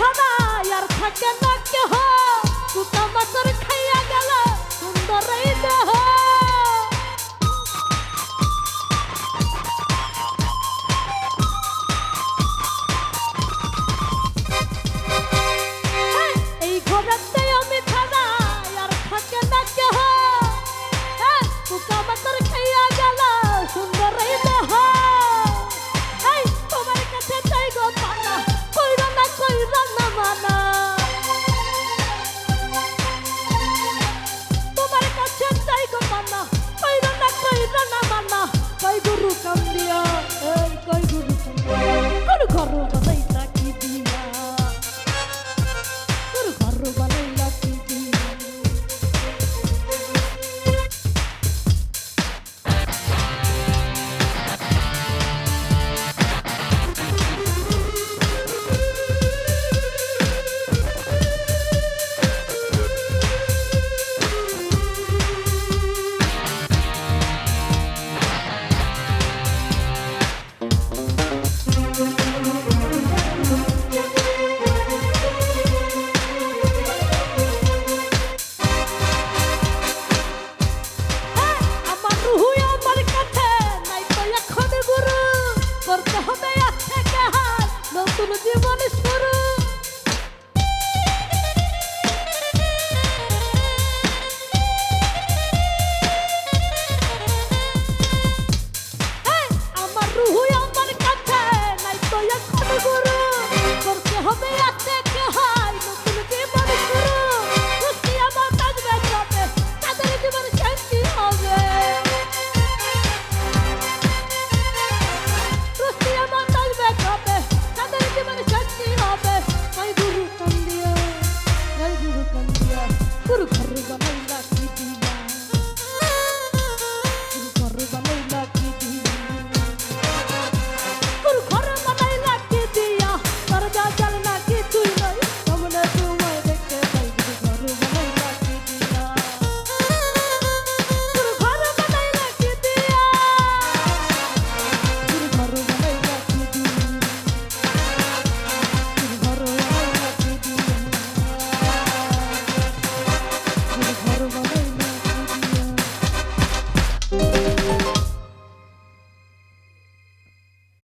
সবাই আর থাকে না কেহ। গরু কান্দিয়া জীবন শুরু? হ্যাঁ, আমার রুহু আমার কাছে নাই তো এখন গুরু করতে হবে আছে 스프를